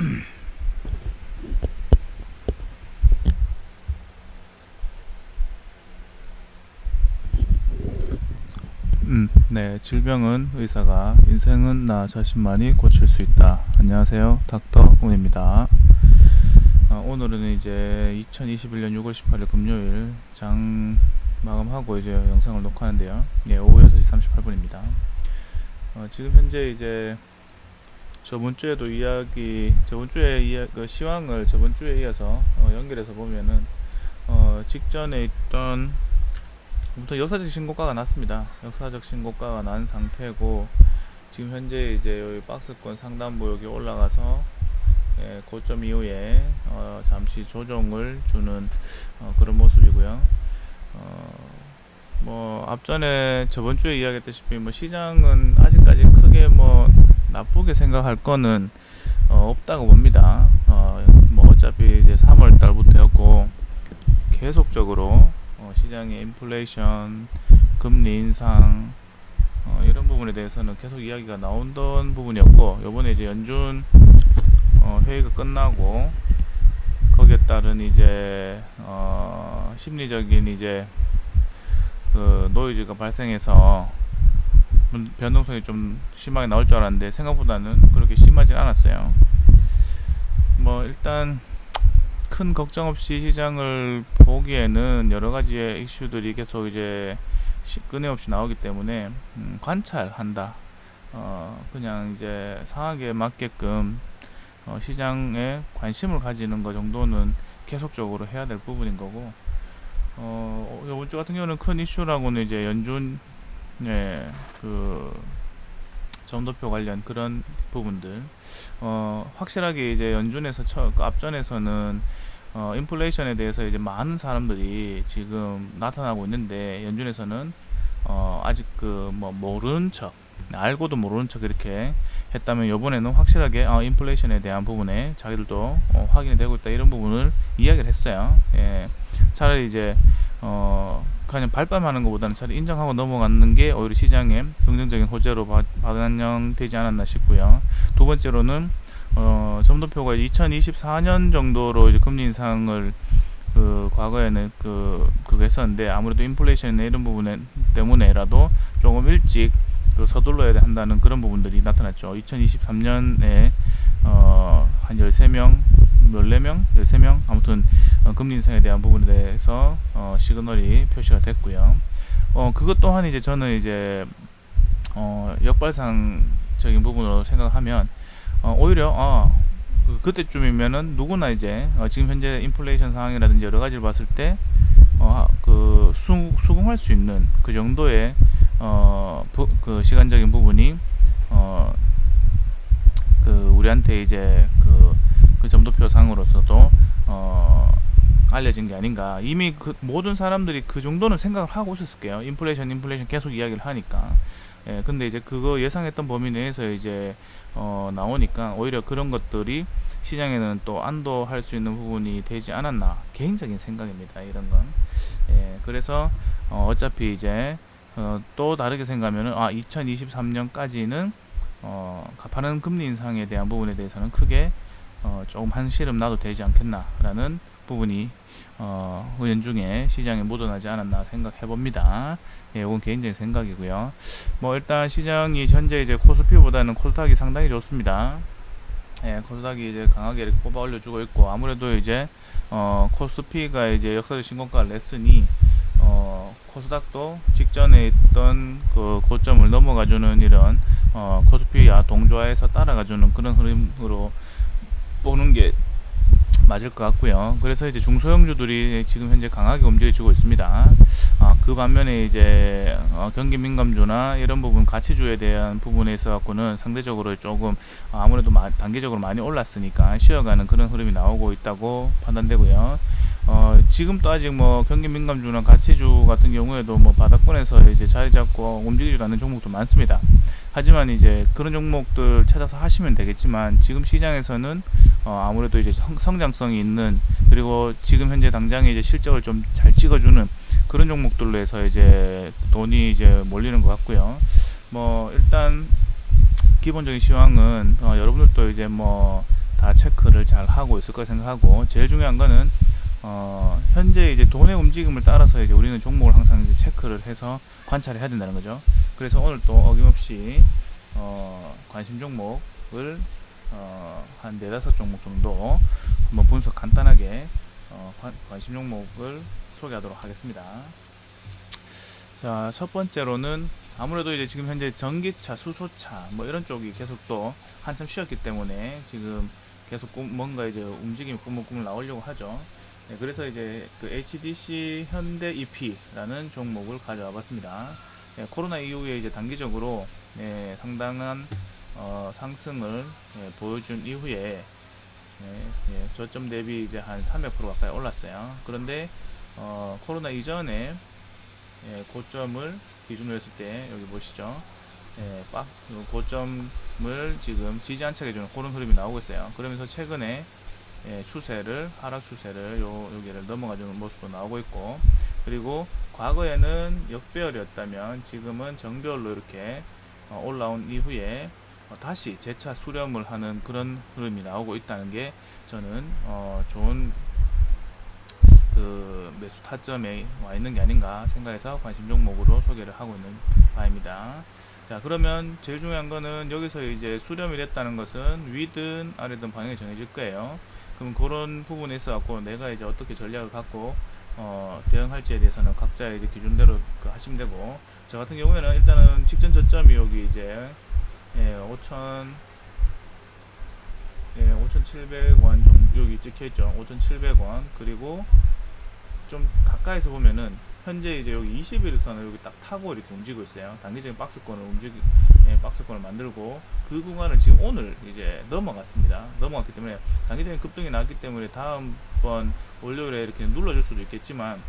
음, 네. 질병은 의사가, 인생은 나 자신만이 고칠 수 있다. 안녕하세요. 닥터 운입니다. 어, 오늘은 이제 2021년 6월 18일 금요일 장 마감하고 이제 영상을 녹화하는데요. 예, 오후 6시 38분입니다. 어, 지금 현재 이제 저번 주에도 이야기, 저번 주에 이야, 그 시황을 저번 주에 이어서 어, 연결해서 보면은 어, 직전에 있던 부터 역사적 신고가가 났습니다. 역사적 신고가가 난 상태고 지금 현재 이제 여기 박스권 상단부 여기 올라가서 예, 고점 이후에 어, 잠시 조정을 주는 어, 그런 모습이고요. 어, 뭐 앞전에 저번 주에 이야기했다시피 뭐 시장은 아직까지 크게 뭐 나쁘게 생각할 거는 어, 없다고 봅니다. 어, 뭐 어차피 이제 3월 달부터 였고 계속적으로 어, 시장의 인플레이션, 금리 인상 어, 이런 부분에 대해서는 계속 이야기가 나온던 부분이었고 요번에 이제 연준 어, 회의가 끝나고 거기에 따른 이제 어, 심리적인 이제 그 노이즈가 발생해서 문- 변동성이 좀 심하게 나올 줄 알았는데 생각보다는 그렇게 심하진 않았어요. 뭐 일단 큰 걱정 없이 시장을 보기에는 여러 가지의 이슈들이 계속 이제 시- 끊임없이 나오기 때문에 음, 관찰한다. 어, 그냥 이제 상황에 맞게끔 어, 시장에 관심을 가지는 것 정도는 계속적으로 해야 될 부분인 거고 어, 이번 주 같은 경우는 큰 이슈라고는 이제 연준 예, 그 점도표 관련 그런 부분들 어, 확실하게 이제 연준에서 처, 그 앞전에서는 어, 인플레이션에 대해서 이제 많은 사람들이 지금 나타나고 있는데 연준에서는 어, 아직 그 뭐 모르는 척 알고도 모르는 척 이렇게 했다면 이번에는 확실하게 어, 인플레이션에 대한 부분에 자기들도 어, 확인이 되고 있다 이런 부분을 이야기를 했어요. 예. 차라리 이제 어, 그냥 발뺌하는 것보다는 차라리 인정하고 넘어가는 게 오히려 시장에 긍정적인 호재로 바- 반영되지 않았나 싶고요. 두 번째로는 어, 점도표가 2024년 정도로 이제 금리 인상을 그 과거에는 그 그거 했었는데 아무래도 인플레이션이나 이런 부분 때문에라도 조금 일찍 그 서둘러야 한다는 그런 부분들이 나타났죠. 2023년에 어, 한 13명, 14명, 13명 아무튼 어, 금리 인상에 대한 부분에 대해서 어, 시그널이 표시가 됐고요. 어, 그것 또한 이제 저는 이제 어, 역발상적인 부분으로 생각하면 어, 오히려 어, 그, 그때쯤이면은 누구나 이제 어, 지금 현재 인플레이션 상황이라든지 여러 가지를 봤을 때 어, 그 수, 수긍할 수 있는 그 정도의 어, 부, 그 시간적인 부분이 어, 그 우리한테 이제 그, 그 점도표 상으로서도 어, 알려진 게 아닌가. 이미 그 모든 사람들이 그 정도는 생각을 하고 있었을게요. 인플레이션, 인플레이션 계속 이야기를 하니까. 예, 근데 이제 그거 예상했던 범위 내에서 이제 어, 나오니까 오히려 그런 것들이 시장에는 또 안도할 수 있는 부분이 되지 않았나 개인적인 생각입니다. 이런 건. 예, 그래서 어, 어차피 이제 어, 또 다르게 생각하면은 아 2023년까지는 어, 가파른 금리 인상에 대한 부분에 대해서는 크게 어, 조금 한시름 나도 되지 않겠나라는 부분이 어, 연중에 시장에 묻어나지 않았나 생각해 봅니다. 예, 이건 개인적인 생각이고요. 뭐 일단 시장이 현재 이제 코스피보다는 코스닥이 상당히 좋습니다. 예, 코스닥이 이제 강하게 뽑아 올려주고 있고 아무래도 이제 어, 코스피가 이제 역사적 신고가를 냈으니 어, 코스닥도 직전에 있던 그 고점을 넘어가주는 이런 어, 코스피와 동조화해서 따라가주는 그런 흐름으로 보는 게 맞을 것 같고요. 그래서 이제 중소형주들이 지금 현재 강하게 움직여지고 있습니다. 아, 그 반면에 이제 어, 경기 민감주나 이런 부분 가치주에 대한 부분에 있어 갖고는 상대적으로 조금 아무래도 마- 단기적으로 많이 올랐으니까 쉬어가는 그런 흐름이 나오고 있다고 판단되고요. 어, 지금도 아직 뭐 경기 민감주나 가치주 같은 경우에도 뭐 바닥권에서 이제 자리 잡고 움직이지 않는 종목도 많습니다. 하지만 이제 그런 종목들 찾아서 하시면 되겠지만 지금 시장에서는 어, 아무래도 이제 성, 성장성이 있는 그리고 지금 현재 당장에 이제 실적을 좀 잘 찍어주는 그런 종목들로 해서 이제 돈이 이제 몰리는 것 같고요. 뭐 일단 기본적인 시황은 어, 여러분들도 이제 뭐 다 체크를 잘 하고 있을 거라 생각하고 제일 중요한 거는 어, 현재 이제 돈의 움직임을 따라서 이제 우리는 종목을 항상 이제 체크를 해서 관찰을 해야 된다는 거죠. 그래서 오늘 또 어김없이 어, 관심 종목을 어, 한 네다섯 종목 정도 한번 분석 간단하게 어, 관, 관심 종목을 소개하도록 하겠습니다. 자, 첫 번째로는 아무래도 이제 지금 현재 전기차, 수소차 뭐 이런 쪽이 계속 또 한참 쉬었기 때문에 지금 계속 꾸- 뭔가 이제 움직임이 꾸물꾸물 나오려고 하죠. 네, 그래서 이제 그 HDC 현대 EP라는 종목을 가져와 봤습니다. 네, 코로나 이후에 이제 단기적으로 네, 상당한 어, 상승을 예, 보여준 이후에 네, 예, 저점 대비 이제 한 300% 가까이 올랐어요. 그런데 어, 코로나 이전에 예, 고점을 기준으로 했을 때 여기 보시죠. 예, 빡, 요 고점을 지금 지지 않게 해주는 그런 흐름이 나오고 있어요. 그러면서 최근에 예, 추세를 하락 추세를 요 여기를 넘어가주는 모습도 나오고 있고 그리고 과거에는 역배열이었다면 지금은 정배열로 이렇게 어, 올라온 이후에 어, 다시 재차 수렴을 하는 그런 흐름이 나오고 있다는 게 저는 어, 좋은 그 매수 타점에 와 있는 게 아닌가 생각해서 관심 종목으로 소개를 하고 있는 바입니다. 자 그러면 제일 중요한 거는 여기서 이제 수렴이 됐다는 것은 위든 아래든 방향이 정해질 거예요. 그럼 그런 부분에 있어 갖고 내가 이제 어떻게 전략을 갖고 어, 대응할지에 대해서는 각자의 이제 기준대로 그 하시면 되고 저 같은 경우에는 일단은 직전 저점이 여기 이제 예, 5천 예, 5,700원 정도 여기 찍혀 있죠. 5,700원 그리고 좀 가까이서 보면은 현재 이제 여기 21선을 여기 딱 타고 이렇게 움직이고 있어요. 단기적인 박스권을 움직이 예, 박스권을 만들고 그 구간을 지금 오늘 이제 넘어갔습니다. 넘어갔기 때문에 단기적인 급등이 나왔기 때문에 다음번 월요일에 이렇게 눌러줄 수도 있겠지만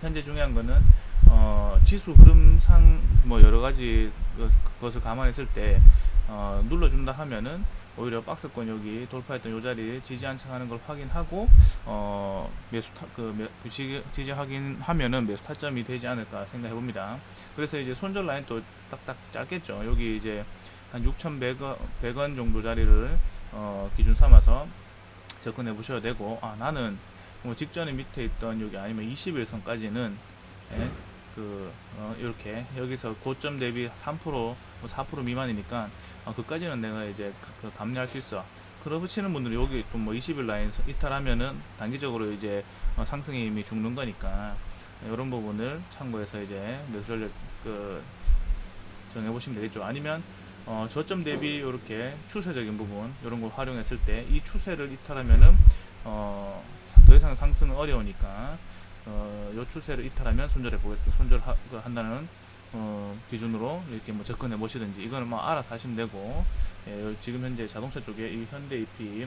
현재 중요한 거는 어, 지수 흐름상 뭐 여러 가지 것- 것을 감안했을 때 어, 눌러준다 하면은 오히려 박스권 여기 돌파했던 요 자리 지지 안착하는 걸 확인하고 어 매수 타, 그 매, 그 지, 지지 확인하면은 매수 타점이 되지 않을까 생각해 봅니다. 그래서 이제 손절 라인 또 딱딱 짧겠죠. 여기 이제 한 6,100원 100원 정도 자리를 어 기준 삼아서 접근해 보셔야 되고 아 나는 뭐 직전에 밑에 있던 여기 아니면 21선까지는 예, 그 어, 이렇게 여기서 고점 대비 3% 뭐4% 미만이니까 어, 그까지는 내가 이제 그 감내할 수 있어. 그러 붙이는 분들이 여기 또 뭐 20일 라인 이탈하면은 단기적으로 이제 어, 상승의 힘이 죽는 거니까 이런 부분을 참고해서 이제 매수 전략 그 정해 보시면 되겠죠. 아니면 어, 저점 대비 이렇게 추세적인 부분 이런 걸 활용했을 때 이 추세를 이탈하면은 어, 더 이상 상승은 어려우니까 어, 요 추세를 이탈하면 손절해 보겠 손절한다는 어, 기준으로 이렇게 뭐 접근해 보시든지 이거는 뭐 알아서 하시면 되고 예, 지금 현재 자동차 쪽에 이 현대 EP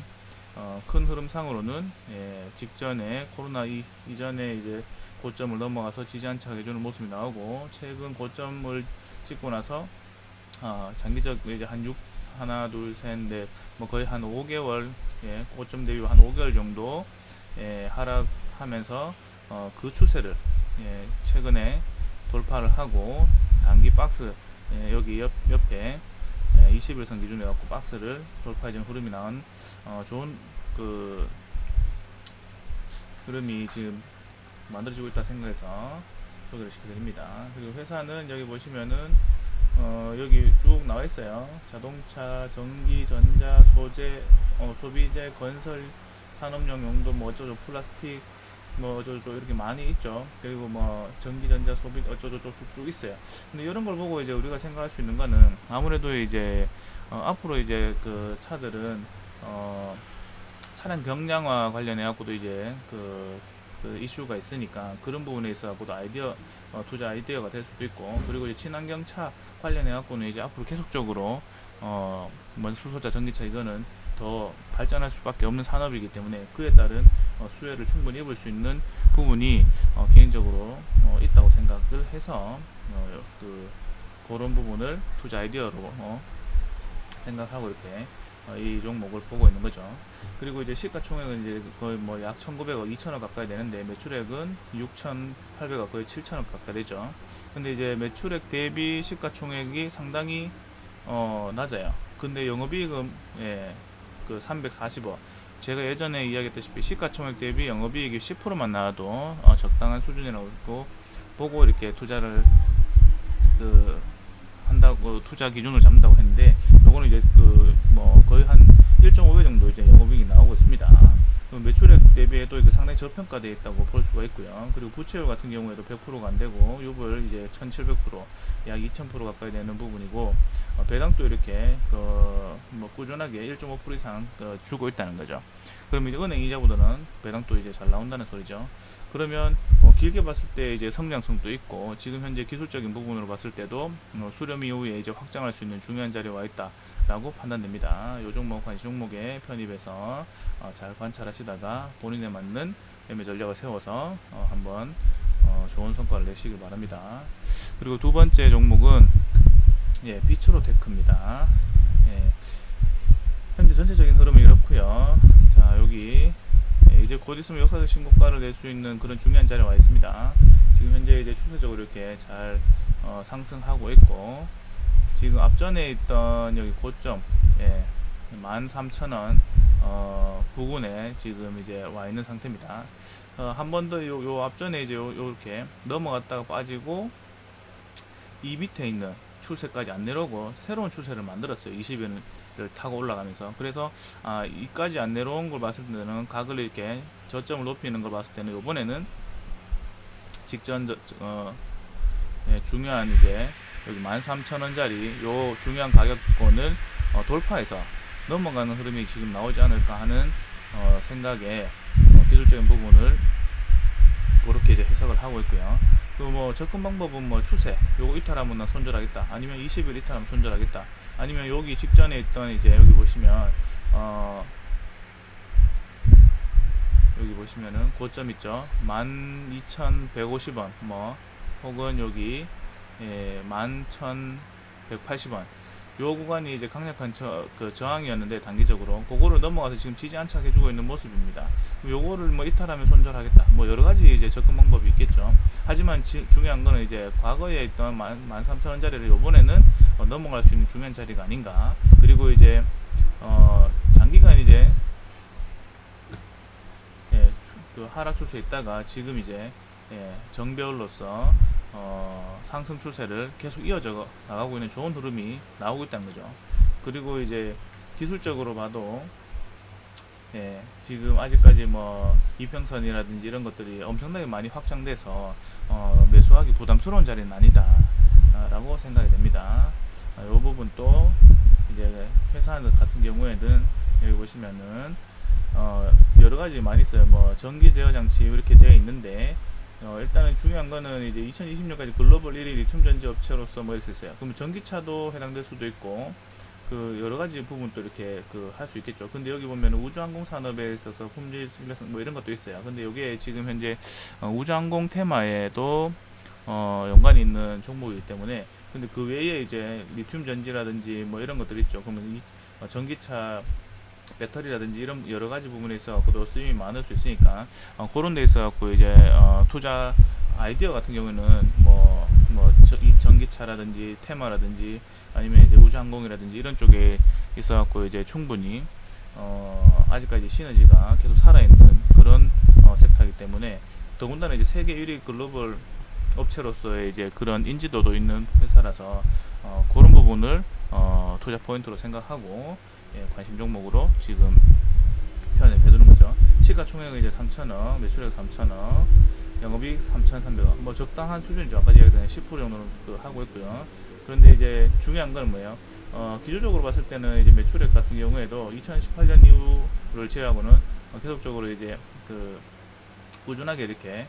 어, 큰 흐름상으로는 예, 직전에 코로나 이, 이전에 이제 고점을 넘어가서 지지 안착 해주는 모습이 나오고 최근 고점을 찍고 나서 어, 장기적 이제 한 6, 하나 둘 셋 넷 뭐 거의 한 5개월 예, 고점 대비 한 5개월 정도 예, 하락하면서 어, 그 추세를 예, 최근에 돌파를 하고 단기 박스 예, 여기 옆, 옆에 예, 21선 기준에 갖고 박스를 돌파해준 흐름이 나온 어, 좋은 그 흐름이 지금 만들어지고 있다 생각해서 소개를 시켜드립니다. 그리고 회사는 여기 보시면은 어, 여기 쭉 나와 있어요. 자동차, 전기, 전자, 소재, 어, 소비재, 건설, 산업용 용도, 뭐 어쩌고 플라스틱, 뭐 어쩌고 이렇게 많이 있죠. 그리고 뭐 전기, 전자, 소비 어쩌고 쭉쭉 있어요. 근데 이런 걸 보고 이제 우리가 생각할 수 있는 거는 아무래도 이제 어, 앞으로 이제 그 차들은 어, 차량 경량화 관련해 갖고도 이제 그, 그 이슈가 있으니까 그런 부분에 있어 갖고도 아이디어 어, 투자 아이디어가 될 수도 있고 그리고 이제 친환경 차 관련해 갖고는 이제 앞으로 계속적으로 어, 먼 수소차 전기차 이거는 더 발전할 수밖에 없는 산업이기 때문에 그에 따른 어, 수혜를 충분히 입을 수 있는 부분이 어, 개인적으로 어, 있다고 생각을 해서 어, 그 그런 부분을 투자 아이디어로 어, 생각하고 이렇게 어, 이 종목을 보고 있는 거죠. 그리고 이제 시가총액은 이제 거의 뭐 약 1,900억, 2,000억 가까이 되는데 매출액은 6,800억 거의 7,000억 가까이 되죠. 근데 이제 매출액 대비 시가총액이 상당히 어, 낮아요. 근데 영업이익은 예, 그 340억. 제가 예전에 이야기했다시피 시가총액 대비 영업이익이 10%만 나와도 어, 적당한 수준이라고 보고 이렇게 투자를 그 한다고 투자 기준을 잡는다고 했는데 요거는 이제 그 뭐 거의 한 1.5배 정도 이제 영업이익이 나오고 있습니다. 그 매출액 대비해도 이게 상당히 저평가되어 있다고 볼 수가 있고요. 그리고 부채율 같은 경우에도 100%가 안 되고 유불 이제 1,700%, 약 2,000% 가까이 되는 부분이고 어, 배당도 이렇게 그 뭐 꾸준하게 1.5% 이상 그 주고 있다는 거죠. 그러면 이제 은행 이자보다는 배당도 이제 잘 나온다는 소리죠. 그러면 어, 길게 봤을 때 이제 성장성도 있고 지금 현재 기술적인 부분으로 봤을 때도 어, 수렴 이후에 이제 확장할 수 있는 중요한 자리에 와 있다 라고 판단됩니다. 요 종목 관시 종목에 편입해서 어, 잘 관찰하시다가 본인에 맞는 매매 전략을 세워서 어, 한번 어, 좋은 성과를 내시길 바랍니다. 그리고 두 번째 종목은 예, 비츠로 테크입니다. 예, 현재 전체적인 흐름은 이렇고요. 자 여기 예, 이제 곧 있으면 역사적 신고가를 낼 수 있는 그런 중요한 자리에 와 있습니다. 지금 현재 이제 추세적으로 이렇게 잘 어, 상승하고 있고 지금 앞전에 있던 여기 고점 예, 13,000원 어, 부근에 지금 이제 와 있는 상태입니다. 어, 한 번 더 요, 요 앞전에 이제 요, 요렇게 넘어갔다가 빠지고 이 밑에 있는 추세까지 안 내려오고 새로운 추세를 만들었어요. 20일을 타고 올라가면서 그래서 아 이까지 안 내려온 걸 봤을 때는 각을 이렇게 저점을 높이는 걸 봤을 때는 이번에는 직전 저, 어, 예, 중요한 이제 여기 13,000원짜리 요 중요한 가격권을 어, 돌파해서 넘어가는 흐름이 지금 나오지 않을까 하는 어, 생각에 어, 기술적인 부분을 그렇게 이제 해석을 하고 있고요. 그뭐 접근 방법은 뭐 추세 요거 이탈하면 나 손절하겠다. 아니면 20일 이탈하면 손절하겠다. 아니면 여기 직전에 있던 이제 여기 보시면 어 여기 보시면은 고점 있죠. 12,150원 뭐 혹은 여기 예, 11,180원 요 구간이 이제 강력한 저, 그 저항이었는데 단기적으로 그거를 넘어가서 지금 지지 안착해주고 있는 모습입니다. 요거를 뭐 이탈하면 손절하겠다. 뭐 여러 가지 이제 접근 방법이 있겠죠. 하지만 지, 중요한 거는 이제 과거에 있던 13,000원짜리를 요번에는 어, 넘어갈 수 있는 중요한 자리가 아닌가. 그리고 이제 어, 장기간 이제 예, 그 하락 추세에 있다가 지금 이제 예, 정배열로서 어, 상승 추세를 계속 이어져 나가고 있는 좋은 흐름이 나오고 있다는 거죠. 그리고 이제 기술적으로 봐도 예, 지금 아직까지 뭐 이평선이라든지 이런 것들이 엄청나게 많이 확장돼서 어, 매수하기 부담스러운 자리는 아니다 아, 라고 생각이 됩니다. 아, 이 부분 또 이제 회사 같은 경우에는 여기 보시면은 어, 여러 가지 많이 있어요. 뭐 전기 제어 장치 이렇게 되어 있는데 어, 일단은 중요한 거는 이제 2020년까지 글로벌 1위 리튬 전지 업체로서 뭐 이렇게 있어요. 그러면 전기차도 해당될 수도 있고 그 여러 가지 부분도 이렇게 그 할 수 있겠죠. 근데 여기 보면 우주항공 산업에 있어서 품질 뭐 이런 것도 있어요. 근데 이게 지금 현재 어, 우주항공 테마에도 어, 연관이 있는 종목이기 때문에 근데 그 외에 이제 리튬 전지라든지 뭐 이런 것들 있죠. 그러면 이 어, 전기차 배터리라든지 이런 여러 가지 부분에 있어서도 쓰임이 많을 수 있으니까 어, 그런 데 있어 갖고 이제 어, 투자 아이디어 같은 경우에는 뭐, 뭐, 저, 이 전기차라든지 테마라든지 아니면 이제 우주항공이라든지 이런 쪽에 있어 갖고 이제 충분히 어, 아직까지 시너지가 계속 살아있는 그런 어, 섹터이기 때문에 더군다나 이제 세계 1위 글로벌 업체로서의 이제 그런 인지도도 있는 회사라서 어, 그런 부분을 어, 투자 포인트로 생각하고 예, 관심 종목으로 지금 표현을 해두는 거죠. 시가총액은 이제 3,000원, 매출액 3,000원, 영업이익 3,300원. 뭐 적당한 수준이죠. 아까 얘기했던 10% 정도는 그 하고 있고요. 그런데 이제 중요한 건 뭐예요? 어, 기술적으로 봤을 때는 이제 매출액 같은 경우에도 2018년 이후를 제외하고는 어, 계속적으로 이제 그 꾸준하게 이렇게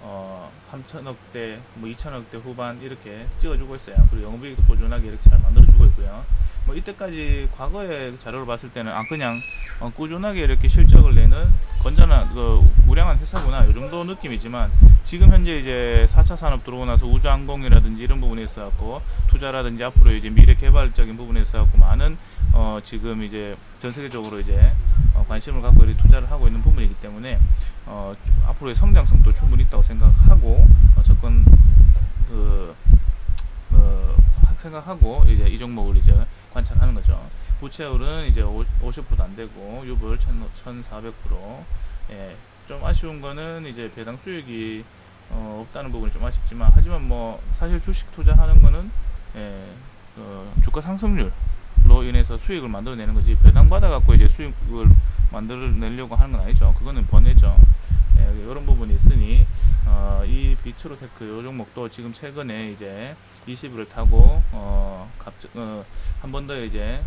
어, 3천억대, 뭐 2천억대 후반 이렇게 찍어주고 있어요. 그리고 영업이익도 꾸준하게 이렇게 잘 만들어주고 있고요. 뭐 이때까지 과거의 자료를 봤을 때는 아 그냥 어, 꾸준하게 이렇게 실적을 내는 건전한 그 우량한 회사구나 이 정도 느낌이지만 지금 현재 이제 4차 산업 들어오고 나서 우주항공이라든지 이런 부분에 있어 갖고 투자라든지 앞으로 이제 미래 개발적인 부분에 있어 갖고 많은 어 지금 이제 전 세계적으로 이제 어 관심을 갖고 이렇게 투자를 하고 있는 부분이기 때문에 어 앞으로의 성장성도 충분히 있다고 생각하고 어 접근 그 어, 생각하고 이제 이 종목을 이제 관찰하는 거죠. 부채율은 이제 50%도 안 되고 유불 1,400%. 예, 좀 아쉬운 거는 이제 배당 수익이 어, 없다는 부분이 좀 아쉽지만 하지만 뭐 사실 주식 투자하는 거는 예, 어, 주가 상승률로 인해서 수익을 만들어내는 거지 배당 받아 갖고 이제 수익을 만들어내려고 하는 건 아니죠. 그거는 번외죠. 예, 이런 부분이 있으니 어, 이 비트로테크 요 종목도 지금 최근에 이제 20일을 타고 어, 어, 한 번 더 이제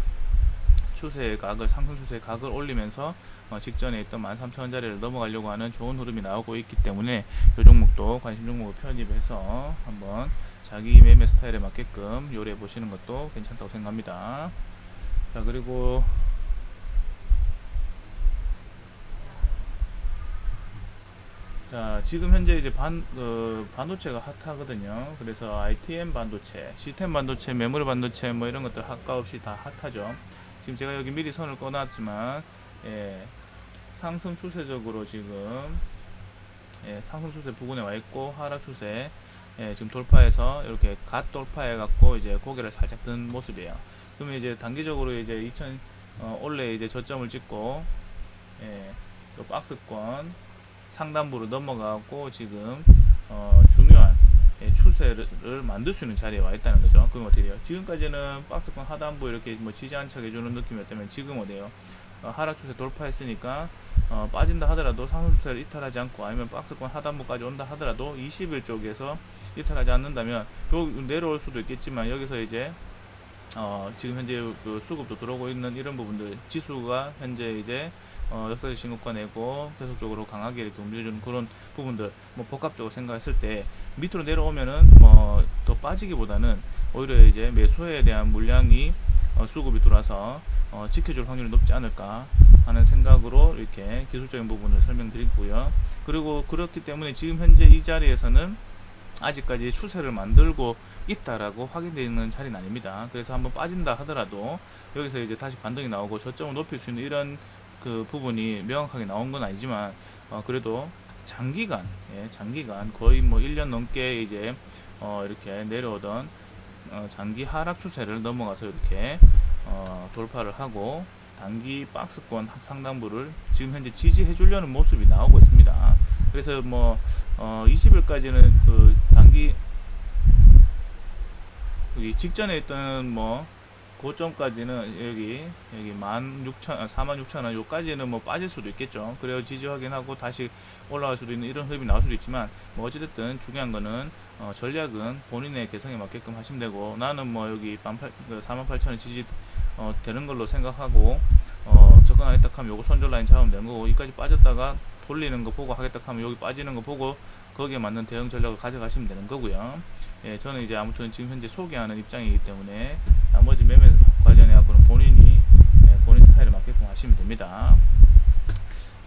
추세 각을 상승 추세 각을 올리면서 어, 직전에 있던 13,000원짜리를 넘어가려고 하는 좋은 흐름이 나오고 있기 때문에 이 종목도 관심 종목을 편입해서 한번 자기 매매 스타일에 맞게끔 요리해 보시는 것도 괜찮다고 생각합니다. 자 그리고 자 지금 현재 이제 반 어, 반도체가 핫하거든요. 그래서 ITM 반도체, 시스템 반도체, 메모리 반도체 뭐 이런 것들 학과 없이 다 핫하죠. 지금 제가 여기 미리 선을 꺼놨지만 예, 상승 추세적으로 지금 예, 상승 추세 부근에 와 있고 하락 추세 예, 지금 돌파해서 이렇게 갓 돌파해 갖고 이제 고개를 살짝 든 모습이에요. 그러면 이제 단기적으로 이제 2000 어, 원래 이제 저점을 찍고 예, 또 박스권 상단부로 넘어가고 지금 어, 중요한 예, 추세를 만들 수 있는 자리에 와 있다는 거죠. 그럼 어떻게 돼요? 지금까지는 박스권 하단부 이렇게 뭐 지지 안착 해주는 느낌이었다면 지금 어때요? 어, 하락 추세 돌파했으니까 어, 빠진다 하더라도 상승 추세를 이탈하지 않고 아니면 박스권 하단부까지 온다 하더라도 20일 쪽에서 이탈하지 않는다면 요 내려올 수도 있겠지만 여기서 이제 어, 지금 현재 그 수급도 들어오고 있는 이런 부분들 지수가 현재 이제 어, 역사적 신고가 내고 계속적으로 강하게 이렇게 움직여주는 그런 부분들 뭐 복합적으로 생각했을 때 밑으로 내려오면은 뭐 더 빠지기보다는 오히려 이제 매수에 대한 물량이 어, 수급이 들어와서 어, 지켜줄 확률이 높지 않을까 하는 생각으로 이렇게 기술적인 부분을 설명드리고요. 그리고 그렇기 때문에 지금 현재 이 자리에서는 아직까지 추세를 만들고 있다라고 확인되어 있는 자리는 아닙니다. 그래서 한번 빠진다 하더라도 여기서 이제 다시 반등이 나오고 저점을 높일 수 있는 이런 그 부분이 명확하게 나온 건 아니지만 어, 그래도 장기간 예, 장기간 거의 뭐 1년 넘게 이제 어, 이렇게 내려오던 어, 장기 하락 추세를 넘어가서 이렇게 어, 돌파를 하고 단기 박스권 상단부를 지금 현재 지지해 주려는 모습이 나오고 있습니다. 그래서 뭐 어, 20일까지는 그 단기 직전에 있던 뭐 고점까지는 여기 여기 16,000 아, 46,000원 요까지는 뭐 빠질 수도 있겠죠. 그래야 지지 확인하고 다시 올라갈 수도 있는 이런 흐름이 나올 수도 있지만 뭐 어찌됐든 중요한 거는 어, 전략은 본인의 개성에 맞게끔 하시면 되고 나는 뭐 여기 48,000원 그 지지 어, 되는 걸로 생각하고 어, 접근하겠다 하면 요거 손절 라인 잡으면 되는 거고 여기까지 빠졌다가 돌리는 거 보고 하겠다 하면 여기 빠지는 거 보고 거기에 맞는 대응 전략을 가져가시면 되는 거고요. 예, 저는 이제 아무튼 지금 현재 소개하는 입장이기 때문에 나머지 매매 관련해 갖고는 본인이 예, 본인 스타일에 맞게끔 하시면 됩니다.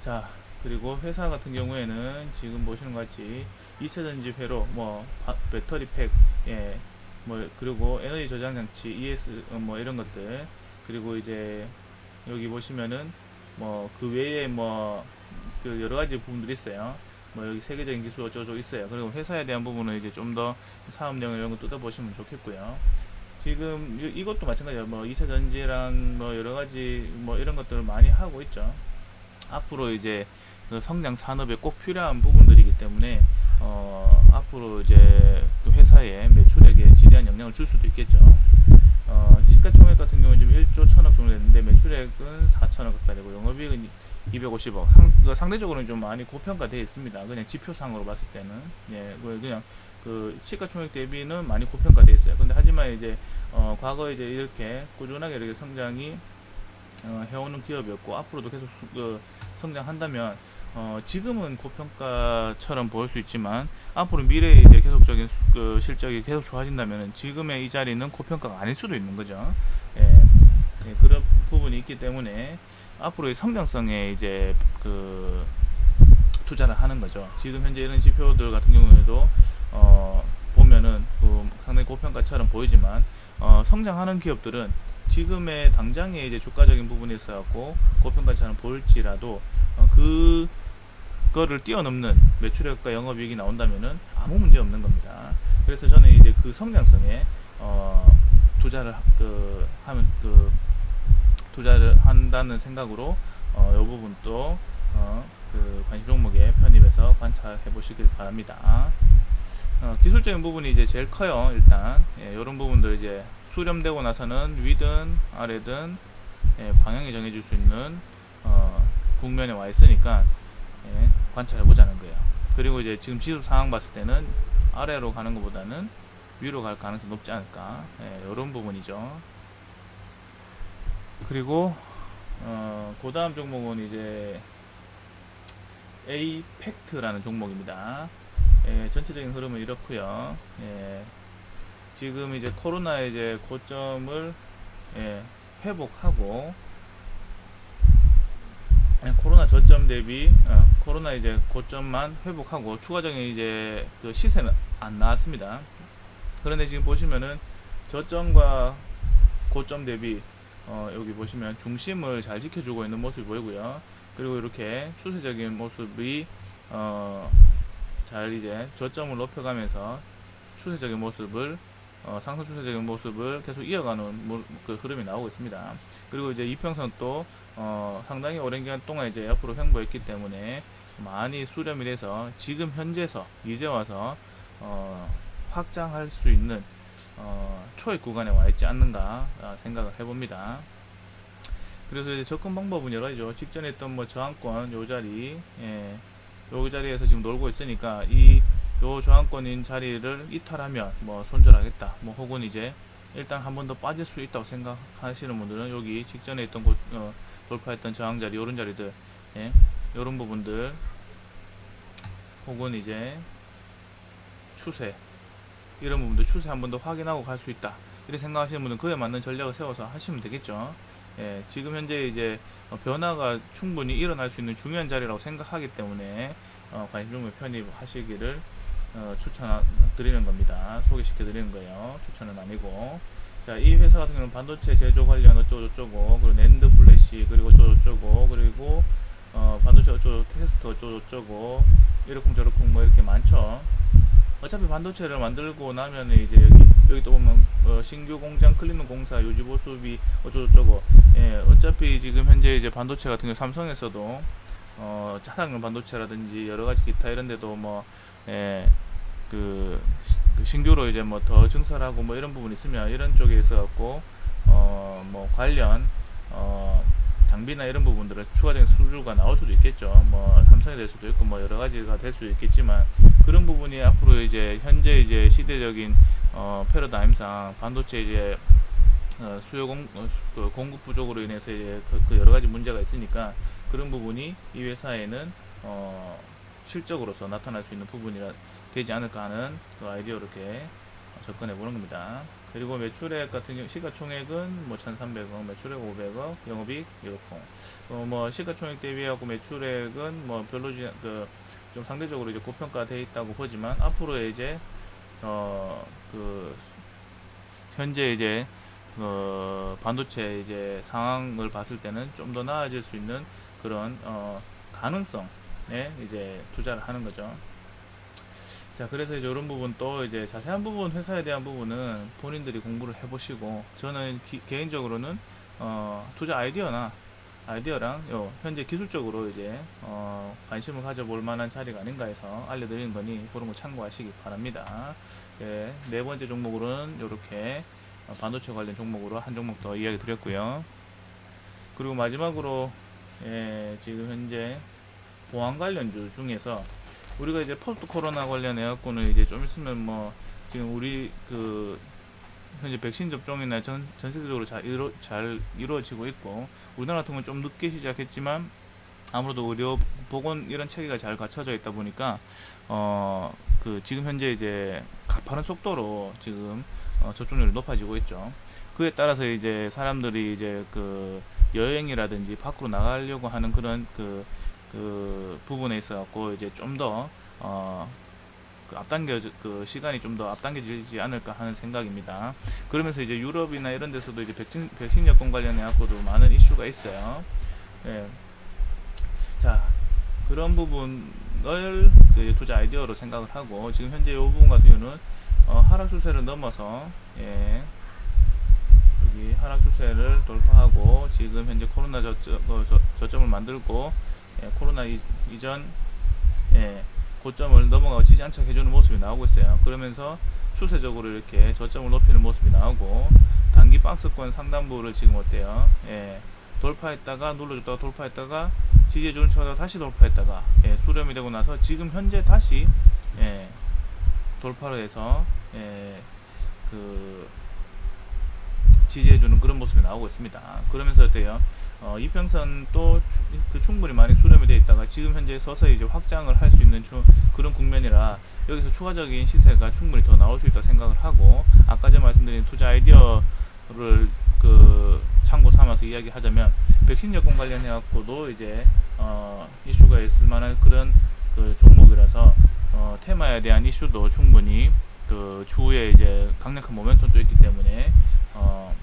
자, 그리고 회사 같은 경우에는 지금 보시는 것 같이 2차 전지 회로 뭐 바, 배터리 팩, 예, 뭐 그리고 에너지 저장 장치, ES 어, 뭐 이런 것들 그리고 이제 여기 보시면은 뭐 그 외에 뭐 그 여러 가지 부분들이 있어요. 뭐 여기 세계적인 기술 어쩌고 있어요. 그리고 회사에 대한 부분은 이제 좀 더 사업 내용 이런 거 뜯어보시면 좋겠고요. 지금 이, 이것도 마찬가지예요. 뭐 2차 전지랑 뭐 여러 가지 뭐 이런 것들을 많이 하고 있죠. 앞으로 이제 그 성장 산업에 꼭 필요한 부분들이기 때문에 어 앞으로 이제 그 회사의 매출액에 지대한 영향을 줄 수도 있겠죠. 어 시가총액 같은 경우는 지금 1조 1000억 정도 됐는데 매출액은 4천억 가까이 되고 영업이익은 250억. 상, 그 상대적으로는 좀 많이 고평가되어 있습니다. 그냥 지표상으로 봤을 때는. 예, 그냥 그 시가총액 대비는 많이 고평가되어 있어요. 근데 하지만 이제, 어, 과거에 이제 이렇게 꾸준하게 이렇게 성장이, 어, 해오는 기업이었고, 앞으로도 계속 수, 그, 성장한다면, 어, 지금은 고평가처럼 보일 수 있지만, 앞으로 미래에 이제 계속적인 수, 그 실적이 계속 좋아진다면, 지금의 이 자리는 고평가가 아닐 수도 있는 거죠. 예, 예 그런 부분이 있기 때문에, 앞으로의 성장성에 이제 그 투자를 하는 거죠. 지금 현재 이런 지표들 같은 경우에도 어 보면은 그 상당히 고평가처럼 보이지만 어 성장하는 기업들은 지금의 당장의 이제 주가적인 부분에 있어 갖고 고평가처럼 보일지라도 어 그 거를 뛰어넘는 매출액과 영업이익이 나온다면은 아무 문제 없는 겁니다. 그래서 저는 이제 그 성장성에 어 투자를 하- 그 하면 그 투자를 한다는 생각으로 어, 이 부분도 어, 그 관심 종목에 편입해서 관찰해 보시길 바랍니다. 어, 기술적인 부분이 이제 제일 커요. 일단 예, 이런 부분들 이제 수렴되고 나서는 위든 아래든 예, 방향이 정해질 수 있는 어, 국면에 와 있으니까 예, 관찰해 보자는 거예요. 그리고 이제 지금 지수 상황 봤을 때는 아래로 가는 것보다는 위로 갈 가능성이 높지 않을까 예, 이런 부분이죠. 그리고 어, 그 다음 종목은 이제 에이팩트라는 종목입니다. 예, 전체적인 흐름은 이렇고요. 예, 지금 이제 코로나의 이제 고점을 예, 회복하고 예, 코로나 저점 대비 어, 코로나 이제 고점만 회복하고 추가적인 이제 그 시세는 안 나왔습니다. 그런데 지금 보시면은 저점과 고점 대비 어, 여기 보시면 중심을 잘 지켜주고 있는 모습이 보이고요. 그리고 이렇게 추세적인 모습이 어, 잘 이제 저점을 높여가면서 추세적인 모습을 어, 상승 추세적인 모습을 계속 이어가는 모- 그 흐름이 나오고 있습니다. 그리고 이제 이평선도 어, 상당히 오랜 기간 동안 이제 옆으로 횡보했기 때문에 많이 수렴이 돼서 지금 현재서 이제 와서 어, 확장할 수 있는 어, 초입 구간에 와 있지 않는가 어, 생각을 해봅니다. 그래서 이제 접근 방법은 여러 가지죠. 직전에 했던 뭐 저항권 요 자리, 예, 요 자리에서 지금 놀고 있으니까 이 요 저항권인 자리를 이탈하면 뭐 손절하겠다. 뭐 혹은 이제 일단 한 번 더 빠질 수 있다고 생각하시는 분들은 여기 직전에 있던 곳, 어, 돌파했던 저항 자리, 요런 자리들, 예, 요런 부분들 혹은 이제 추세 이런 부분들 추세 한 번 더 확인하고 갈 수 있다. 이렇게 생각하시는 분은 그에 맞는 전략을 세워서 하시면 되겠죠. 예, 지금 현재 이제 어, 변화가 충분히 일어날 수 있는 중요한 자리라고 생각하기 때문에 어, 관심 종목 편입하시기를 어, 추천드리는 겁니다. 소개시켜 드리는 거예요. 추천은 아니고. 자, 이 회사 같은 경우는 반도체 제조 관련 어쩌고저쩌고, 그리고 낸드 플 래시, 그리고 어쩌고저쩌고, 그리고 어, 반도체 어쩌고 테스트 어쩌고저쩌고, 이러쿵저러쿵 뭐 이렇게 많죠. 어차피 반도체를 만들고 나면 이제 여기 여기 또 보면 어, 신규 공장 클리는 공사 유지 보수비 어쩌고저쩌고 예 어차피 지금 현재 이제 반도체 같은 경우 삼성에서도 어 차량용 반도체라든지 여러 가지 기타 이런 데도 뭐예그 그 신규로 이제 뭐 더 증설하고 뭐 이런 부분 있으면 이런 쪽에 있어 갖고 어 뭐 관련 어 장비나 이런 부분들은 추가적인 수주가 나올 수도 있겠죠. 뭐 삼성이 될 수도 있고 뭐 여러 가지가 될 수도 있겠지만 그런 부분이 앞으로 이제 현재 이제 시대적인 어 패러다임상 반도체 이제 어, 수요 공, 어, 수- 그 공급 부족으로 인해서 이제 그, 그 여러 가지 문제가 있으니까 그런 부분이 이 회사에는 어 실적으로서 나타날 수 있는 부분이라 되지 않을까 하는 그 아이디어로 이렇게 접근해 보는 겁니다. 그리고 매출액 같은 경우 시가총액은 뭐 1,300억, 매출액 500억, 영업이익 1억. 어, 뭐 시가총액 대비하고 매출액은 뭐 별로지 그좀 상대적으로 이제 고평가돼 있다고 보지만 앞으로 이제 어 그 현재 이제 어 반도체 이제 상황을 봤을 때는 좀 더 나아질 수 있는 그런 어 가능성에 이제 투자를 하는 거죠. 자, 그래서 이제 이런 부분 또 이제 자세한 부분 회사에 대한 부분은 본인들이 공부를 해보시고 저는 기- 개인적으로는 어, 투자 아이디어나 아이디어랑 요 현재 기술적으로 이제 어, 관심을 가져볼 만한 자리가 아닌가 해서 알려드리는 거니 그런 거 참고하시기 바랍니다. 예, 네 번째 종목으로는 이렇게 반도체 관련 종목으로 한 종목 더 이야기 드렸고요. 그리고 마지막으로 예, 지금 현재 보안 관련주 중에서 우리가 이제 포스트 코로나 관련해 갖고는 이제 좀 있으면 뭐 지금 우리 그 현재 백신 접종이나 전, 전 세계적으로 잘, 이루, 잘 이루어지고 있고 우리나라 같은 경우는 좀 늦게 시작했지만 아무래도 의료 보건 이런 체계가 잘 갖춰져 있다 보니까 어 그 지금 현재 이제 가파른 속도로 지금 어, 접종률이 높아지고 있죠. 그에 따라서 이제 사람들이 이제 그 여행이라든지 밖으로 나가려고 하는 그런 그, 그 부분에 있어 갖고 이제 좀더 어, 그 앞당겨 그 시간이 좀 더 앞당겨지지 않을까 하는 생각입니다. 그러면서 이제 유럽이나 이런 데서도 이제 백신 백신 여권 관련해 갖고도 많은 이슈가 있어요. 예. 자 그런 부분을 그 투자 아이디어로 생각을 하고 지금 현재 이 부분 같은 경우는 어, 하락 추세를 넘어서 예. 하락 추세를 돌파하고 지금 현재 코로나 저점, 어, 저, 저점을 만들고 예, 코로나 이, 이전 예, 고점을 넘어가고 지지 않게 해주는 모습이 나오고 있어요. 그러면서 추세적으로 이렇게 저점을 높이는 모습이 나오고 단기 박스권 상단부를 지금 어때요? 예, 돌파했다가 눌러줬다가 돌파했다가 지지해주는 척하다가 다시 돌파했다가 예, 수렴이 되고 나서 지금 현재 다시 예, 돌파를 해서 예, 그 지지해주는 그런 모습이 나오고 있습니다. 그러면서 어때요? 어, 이평선 또그 충분히 많이 수렴이 되어 있다가 지금 현재 서서히 이제 확장을 할 수 있는 추- 그런 국면이라 여기서 추가적인 시세가 충분히 더 나올 수 있다 생각을 하고 아까 전에 말씀드린 투자 아이디어를 그 참고 삼아서 이야기하자면 백신 여권 관련해 갖고도 이제 어, 이슈가 있을 만한 그런 그 종목이라서 어, 테마에 대한 이슈도 충분히 그 추후에 이제 강력한 모멘텀도 있기 때문에 어,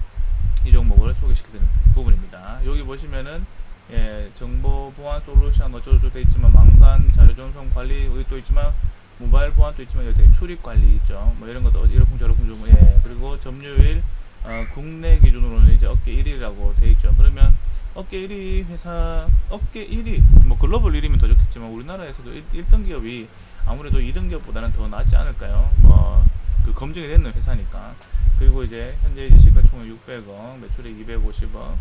이 종목을 소개시키는 부분입니다. 여기 보시면은 예, 정보 보안 솔루션 어쩌고저쩌고 돼 있지만 망간 자료 전송 관리 또 있지만 모바일 보안도 있지만 여기 출입 관리 있죠. 뭐 이런 것도 이렇쿵 저렇쿵 좀 예. 그리고 점유율 어, 국내 기준으로는 이제 업계 1위라고 돼 있죠. 그러면 업계 1위 회사 업계 1위 뭐 글로벌 1위면 더 좋겠지만 우리나라에서도 1, 등 기업이 아무래도 2등 기업보다는 더 낫지 않을까요? 뭐 그 검증이 되는 회사니까. 그리고 이제 현재 이제 시가총액 600억, 매출액 250억,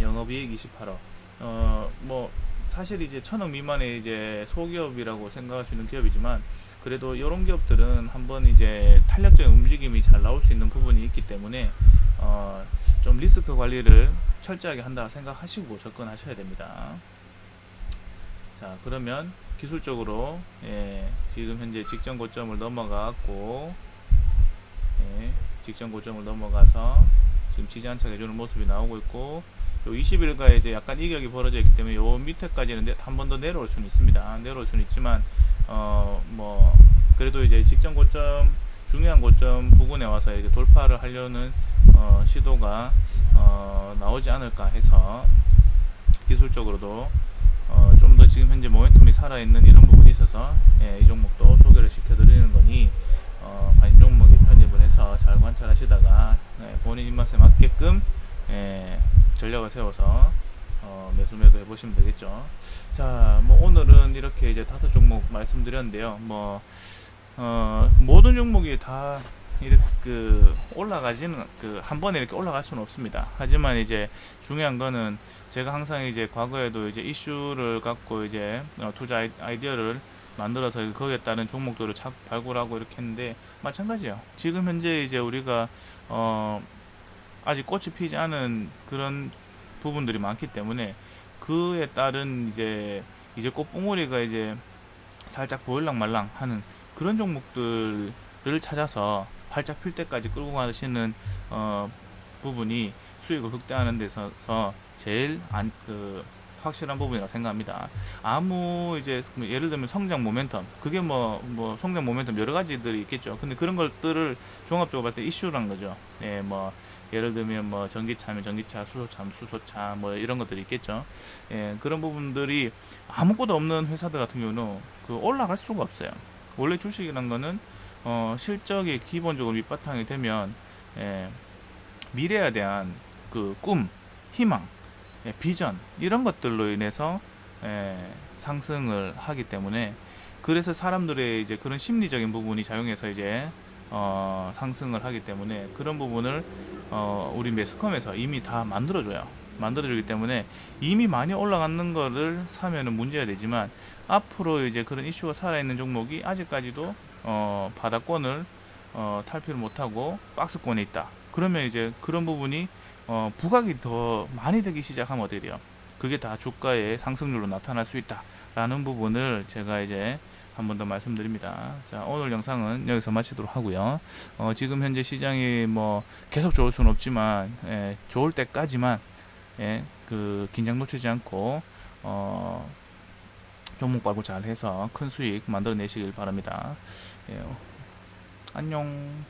영업이익 28억. 어, 뭐 사실 이제 천억 미만의 이제 소기업이라고 생각할 수 있는 기업이지만 그래도 이런 기업들은 한번 이제 탄력적인 움직임이 잘 나올 수 있는 부분이 있기 때문에 어, 좀 리스크 관리를 철저하게 한다 생각하시고 접근하셔야 됩니다. 자 그러면 기술적으로 예, 지금 현재 직전 고점을 넘어가고 예, 직전 고점을 넘어가서 지금 지지 안착 해주는 모습이 나오고 있고 요 20일가에 이제 약간 이격이 벌어져 있기 때문에 요 밑에까지는 한 번 더 내려올 수는 있습니다. 내려올 수는 있지만 어 뭐 그래도 이제 직전 고점 중요한 고점 부근에 와서 이제 돌파를 하려는 어 시도가 어 나오지 않을까 해서 기술적으로도 더 지금 현재 모멘텀이 살아있는 이런 부분이 있어서 예, 이 종목도 소개를 시켜드리는 거니 어, 관심 종목에 편입을 해서 잘 관찰하시다가 예, 본인 입맛에 맞게끔 예, 전략을 세워서 어, 매수 매도 해보시면 되겠죠. 자, 뭐 오늘은 이렇게 이제 다섯 종목 말씀드렸는데요. 뭐 어, 모든 종목이 다 이렇게 그 올라가지는 그 한 번에 이렇게 올라갈 수는 없습니다. 하지만 이제 중요한 거는 제가 항상 이제 과거에도 이제 이슈를 갖고 이제 어, 투자 아이- 아이디어를 만들어서 거기에 따른 종목들을 착 발굴하고 이렇게 했는데 마찬가지예요. 지금 현재 이제 우리가 어 아직 꽃이 피지 않은 그런 부분들이 많기 때문에 그에 따른 이제 이제 꽃봉오리가 이제 살짝 보일랑 말랑 하는 그런 종목들을 찾아서 활짝 필 때까지 끌고 가시는 어 부분이 수익을 극대화하는 데서 제일 안 그 확실한 부분이라고 생각합니다. 아무 이제 뭐 예를 들면 성장 모멘텀 그게 뭐뭐 성장 모멘텀 여러 가지들이 있겠죠. 근데 그런 것들을 종합적으로 봤을 때 이슈란 거죠. 예, 뭐 예를 들면 뭐 전기차면 전기차, 수소차면 수소차 뭐 이런 것들이 있겠죠. 예, 그런 부분들이 아무것도 없는 회사들 같은 경우는 그 올라갈 수가 없어요. 원래 주식이란 거는 어 실적이 기본적으로 밑바탕이 되면 예, 미래에 대한 그 꿈, 희망, 예, 비전 이런 것들로 인해서 예, 상승을 하기 때문에 그래서 사람들의 이제 그런 심리적인 부분이 작용해서 이제 어, 상승을 하기 때문에 그런 부분을 어, 우리 매스컴에서 이미 다 만들어줘요. 만들어주기 때문에 이미 많이 올라가는 거를 사면은 문제가 되지만 앞으로 이제 그런 이슈가 살아있는 종목이 아직까지도 어, 바닥권을 어, 탈피를 못하고 박스권에 있다. 그러면 이제 그런 부분이 어, 부각이 더 많이 되기 시작하면 어떻게 돼요? 그게 다 주가의 상승률로 나타날 수 있다라는 부분을 제가 이제 한 번 더 말씀드립니다. 자, 오늘 영상은 여기서 마치도록 하고요. 어, 지금 현재 시장이 뭐 계속 좋을 수는 없지만 예, 좋을 때까지만 예, 그 긴장 놓치지 않고 어, 종목 발굴 잘 해서 큰 수익 만들어내시길 바랍니다. 예, 안녕.